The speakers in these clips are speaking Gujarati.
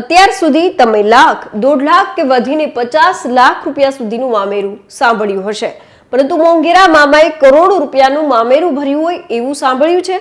અત્યાર સુધી તમે લાખ, દોઢ લાખ કે વધીને પચાસ લાખ રૂપિયા સુધીનું મામેરું સાંભળ્યું હશે. પરંતુ મોંઘેરા મામાએ કરોડો રૂપિયાનું મામેરું ભર્યું હોય એવું સાંભળ્યું છે?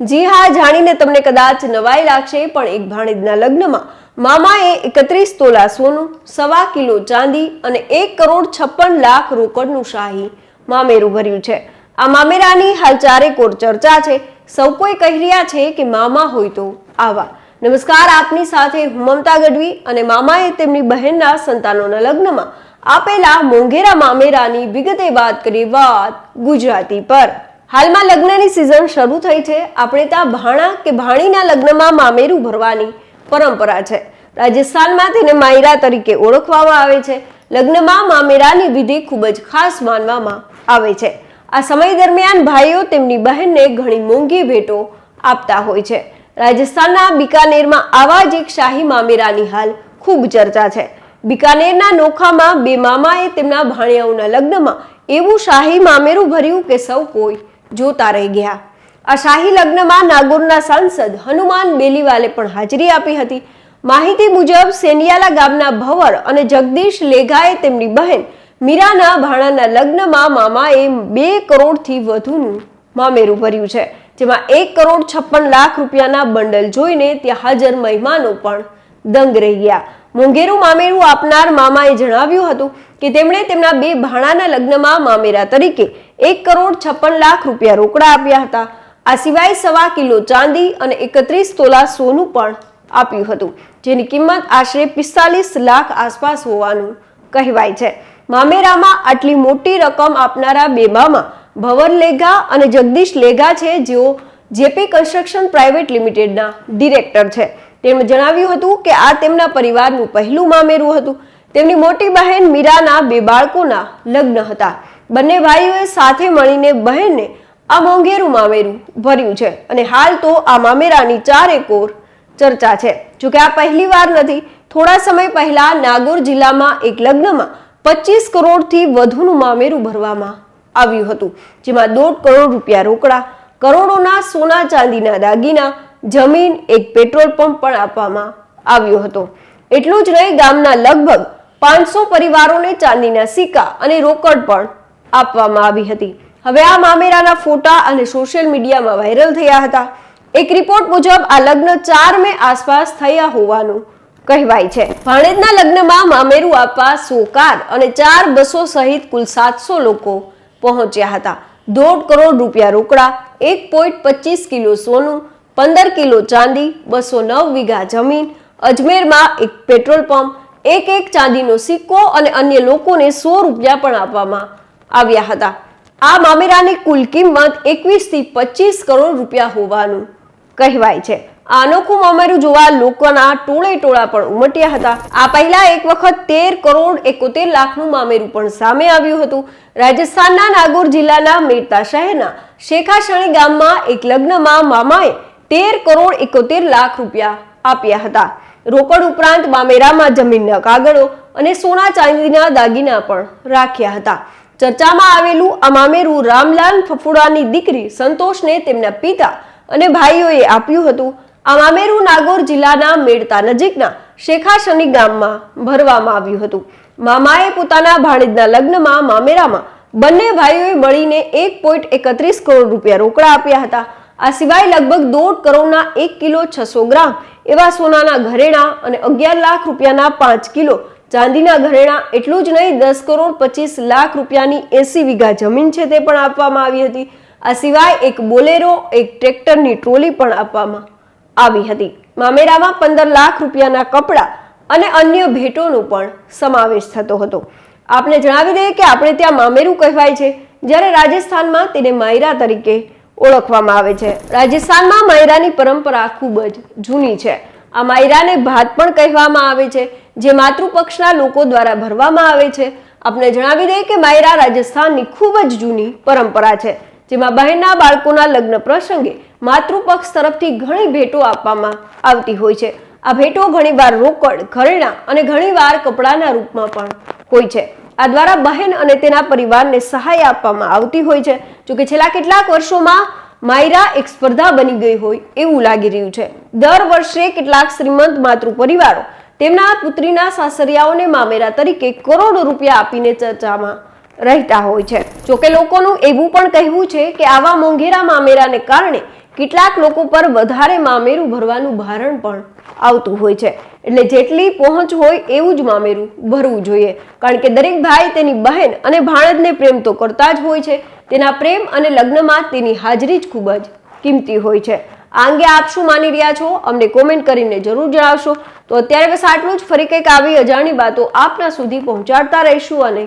જી હા, જાણીને તમને કદાચ નવાઈ લાગશે, પણ એક ભાણેજના લગ્નમાં મામાએ એકત્રીસ તોલા સોનું, સવા કિલો ચાંદી અને એક કરોડ છપ્પન લાખ રોકડનું શાહી મામેરું ભર્યું છે. આ મામેરાની હાલ ચારે કોર ચર્ચા છે. સૌ કોઈ કહી રહ્યા છે કે મામા હોય તો આવા. નમસ્કાર, આપની સાથે હું મમતા ગઢવી અને મામાએ તેમની બહેનના સંતાનોના લગ્નમાં આપેલા મોંઘેરા મામેરાની વિગતે વાત કરી વાત ગુજરાતી પર. હાલમાં લગ્નની સિઝન શરૂ થઈ છે. આપણે ત્યાં ભાણા કે ભાણીના લગ્નમાં મામેરું ભરવાની પરંપરા છે. રાજસ્થાનમાં તેને માયરા તરીકે ઓળખવામાં આવે છે. લગ્નમાં મામેરાની વિધિ ખૂબ જ ખાસ માનવામાં આવે છે. આ સમય દરમિયાન ભાઈઓ તેમની બહેનને ઘણી મોંઘી ભેટો આપતા હોય છે. રાજસ્થાનના બિકાનેરમાં આવા જ એક શાહી મામેરાની હાલ ખૂબ ચર્ચા છે. બિકાનેરના નોખામાં બે મામાએ તેમના ભાણિયાઓના લગ્નમાં એવું શાહી મામેરું ભર્યું કે સૌ કોઈ જોતા રહી ગયા. આ શાહી લગ્નમાં નાગોરના સાંસદ હનુમાન બેલીવાલે પણ હાજરી આપી હતી. માહિતી મુજબ સેનિયાલા ગામના ભવર અને જગદીશ લેઘાએ તેમની બહેન મીરાના ભાણાના લગ્નમાં મામાએ બે કરોડથી વધુનું મામેરું ભર્યું છે. જેમાં એક કરોડ છપ્પન લાખ રૂપિયાના બંડલ જોઈને ત્યાં હાજર મહેમાનો પણ દંગ રહી ગયા. મોંઘેરું મામેરું આપનાર મામાએ જણાવ્યું હતું કે તેમણે તેમના બે ભાણાના લગ્નમાં મામેરા તરીકે એક કરોડ છપ્પન લાખ રૂપિયા રોકડા આપ્યા હતા. આ સિવાય સવા કિલો ચાંદી અને એકત્રીસ તોલા સોનું પણ આપ્યું હતું, જેની કિંમત આશરે પિસ્તાલીસ લાખ આસપાસ હોવાનું કહેવાય છે. મામેરામાં આટલી મોટી રકમ આપનારા બે મામા લેગા અને જગદીશ લેઘા છે, જેઓ જેપી કન્સ્ટ્રક્શન પ્રાઇવેટ લિમિટેડના ડિરેક્ટર છે. તેમણે જણાવ્યું હતું કે આ તેમના પરિવારનું પહેલું મામેરું હતું. તેમની મોટી બહેન મીરાના બે બાળકોના લગ્ન હતા. બંને ભાઈઓએ સાથે મળીને બહેનને આ મોંઘેરું મામેરું ભર્યું છે. અને હાલ તો આ મામેરાની ચારે કોર ચર્ચા છે. જોકે આ પહેલી વાર નથી. થોડા સમય પહેલા નાગોર જિલ્લામાં એક લગ્નમાં પચીસ કરોડથી વધુનું મામેરું ભરવામાં આવ્યું હતું, જેમાં દોઢ કરોડ રૂપિયા રોકડા, કરોડોના સોના ચાંદીના દાગીના, જમીન, એક પેટ્રોલ પંપ પણ આપવામાં આવ્યો હતો. એટલું જ નહીં, ગામના લગભગ પાંચસો પરિવારોને ચાંદીના સિક્કા અને રોકડ પણ આપવામાં આવી હતી. હવે આ મામેરાના ફોટા અને સોશિયલ મીડિયામાં વાયરલ થયા હતા. એક રિપોર્ટ મુજબ, આ લગ્ન ચાર મે આસપાસ થયા હોવાનું કહેવાય છે. ભાણેજના લગ્નમાં મામેરું આપવા સો કાર અને ચાર બસો સહિત કુલ સાતસો લોકો પહોંચ્યા હતા. દોઢ કરોડ રૂપિયા રોકડા, એક પોઈન્ટ પચીસ કિલો સોનું, પંદર કિલો ચાંદી, બસો નવ વીઘા જમીન, અજમેરમાં એક પેટ્રોલ પંપ, એક એક ચાંદીનો સિક્કો અને અન્ય લોકોને સો રૂપિયા પણ આપવામાં આવ્યા હતા. આ મામેરાની કુલ કિંમત એકવીસથી પચીસ કરોડ રૂપિયા હોવાનું કહેવાય છે. અનોખું મામેરું જોવા લોકોના ટોળે ટોળા પણ ઉમટ્યા હતા. આ પહેલા એક વખત તેર કરોડ એકોતેર લાખનું મામેરું પણ સામે આવ્યું હતું. રાજસ્થાનના નાગોર જિલ્લાના મેરતા શહેરના શેખાશણી ગામમાં એક લગ્નમાં મામાએ તેર કરોડ એકોતેર લાખ રૂપિયા આપ્યા હતા. રોકડ ઉપરાંત મામેરામાં જમીનના કાગળો અને સોના ચાંદીના દાગીના પણ રાખ્યા હતા. ચર્ચામાં આવેલું આ મામેરું રામલાલ ફફુડાની દીકરી સંતોષને તેમના પિતા અને ભાઈઓએ આપ્યું હતું. આ મામેરું નાગોર જિલ્લાના મેડતા નજીકના શેખાશની ગામમાં ભરવામાં આવ્યું હતું. મામાએ પોતાના ભાણેજના લગ્નમાં મામેરામાં બંને ભાઈઓએ મળીને એક પોઈન્ટ એકત્રીસ કરોડ રૂપિયા રોકડા આપ્યા હતા. આ સિવાય લગભગ દોઢ કરોડના એક કિલો છસો ગ્રામ એવા સોનાના ઘરેણા અને અગિયાર લાખ રૂપિયાના પાંચ કિલો ચાંદીના ઘરેણા એટલું જ નહીં, દસ કરોડ પચીસ લાખ રૂપિયાની એસી વીઘા જમીન છે તે પણ આપવામાં આવી હતી. આ સિવાય એક બોલેરો, એક ટ્રેક્ટરની ટ્રોલી પણ આપવામાં આવી હતી. મામેરામાં પંદર લાખ રૂપિયાના કપડાં અને અન્ય ભેટોનો પણ સમાવેશ થતો હતો. આપને જણાવી દઈએ કે આપણે ત્યાં મામેરું કહેવાય છે, જ્યારે રાજસ્થાનમાં તેને માયરા તરીકે ઓળખવામાં આવે છે. રાજસ્થાનમાં માયરાની પરંપરા ખૂબ જ જૂની છે. આ માયરાને ભાત પણ કહેવામાં આવે છે, જે માતૃપક્ષના લોકો દ્વારા ભરવામાં આવે છે. આપણે જણાવી દઈએ કે માયરા રાજસ્થાનની ખૂબ જ જૂની પરંપરા છે. જેમાં બહેનના બાળકોના લગ્ન પ્રસંગે માતૃપક્ષ તરફથી ઘણી ભેટો આપવામાં આવતી હોય છે. આ ભેટો ઘણીવાર રોકડ, ઘરેણા અને ઘણીવાર કપડાના રૂપમાં પણ હોય છે. આ દ્વારા બહેન અને તેના પરિવારને સહાય આપવામાં આવતી હોય છે. જોકે છેલ્લા કેટલાક વર્ષોમાં માયરા એક સ્પર્ધા બની ગઈ હોય એવું લાગી રહ્યું છે. દર વર્ષે કેટલાક શ્રીમંત માતૃ પરિવારો તેમના પુત્રીના સાસરિયાઓને મામેરા તરીકે કરોડો રૂપિયા આપીને ચર્ચામાં રહેતા હોય છે. જોકે લોકોનું એવું પણ કહેવું છે કે આવા મોંઘેરા મામેરાને કારણે કેટલાક લોકો પર વધારે મામેરું ભરવાનું ભારણ પણ આવતું હોય છે. એટલે જેટલી પહોંચ હોય એવું જ મામેરું ભરવું જોઈએ. કારણ કે દરેક ભાઈ તેની બહેન અને ભાણજને પ્રેમ તો કરતા જ હોય છે. તેના પ્રેમ અને લગ્નમાં તેની હાજરી જ ખૂબ જ કિંમતી હોય છે. આ અંગે આપ શું માની રહ્યા છો? અમને કોમેન્ટ કરીને જરૂર જણાવશો. તો અત્યારે બસ આટલું જ. ફરી કંઈક આવી અજાણી બાતો આપના સુધી પહોંચાડતા રહીશું અને